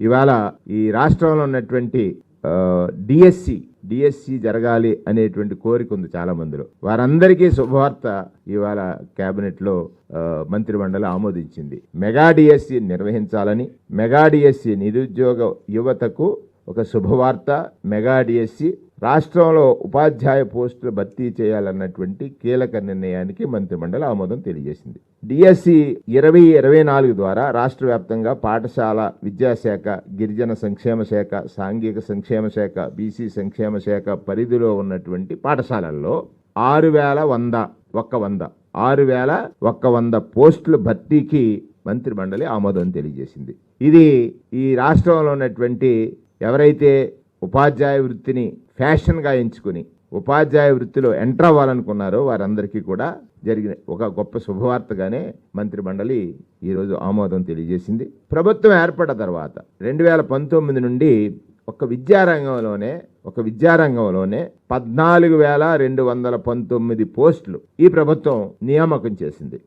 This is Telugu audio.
ఇవాళ ఈ రాష్ట్రంలో ఉన్నటువంటి డిఎస్సి డిఎస్సి జరగాలి అనేటువంటి కోరిక ఉంది చాలా మందిలో వారందరికీ శుభవార్త ఇవాళ క్యాబినెట్లో మంత్రిమండలి ఆమోదించింది. మెగా డిఎస్సి నిర్వహించాలని మెగా డిఎస్సి నిరుద్యోగ యువతకు ఒక శుభవార్త మెగా డిఎస్సి రాష్ట్రంలో ఉపాధ్యాయ పోస్టులు భర్తీ చేయాలన్నటువంటి కీలక నిర్ణయానికి మంత్రిమండలి ఆమోదం తెలియజేసింది. డిఎస్సి ఇరవై ఇరవై నాలుగు ద్వారా రాష్ట్ర వ్యాప్తంగా పాఠశాల విద్యాశాఖ గిరిజన సంక్షేమ శాఖ సాంఘిక సంక్షేమ శాఖ బీసీ సంక్షేమ శాఖ పరిధిలో ఉన్నటువంటి పాఠశాలల్లో ఆరు వేల వంద ఒక్క వంద ఆరు వేల ఒక్క వంద పోస్టుల భర్తీకి మంత్రి మండలి ఆమోదం తెలియజేసింది. ఇది ఈ రాష్ట్రంలో ఉన్నటువంటి ఎవరైతే ఉపాధ్యాయ వృత్తిని ఫ్యాషన్గా ఎంచుకుని ఉపాధ్యాయ వృత్తిలో ఎంటర్ అవ్వాలనుకున్నారో వారందరికీ కూడా జరిగిన ఒక గొప్ప శుభవార్తగానే మంత్రి మండలి ఈరోజు ఆమోదం తెలియజేసింది. ప్రభుత్వం ఏర్పడ్డ తర్వాత రెండు వేల పంతొమ్మిది నుండి ఒక విద్యారంగంలోనే ఒక విద్యారంగంలోనే పద్నాలుగు వేల రెండు వందల పంతొమ్మిది పోస్టులు ఈ ప్రభుత్వం నియామకం చేసింది.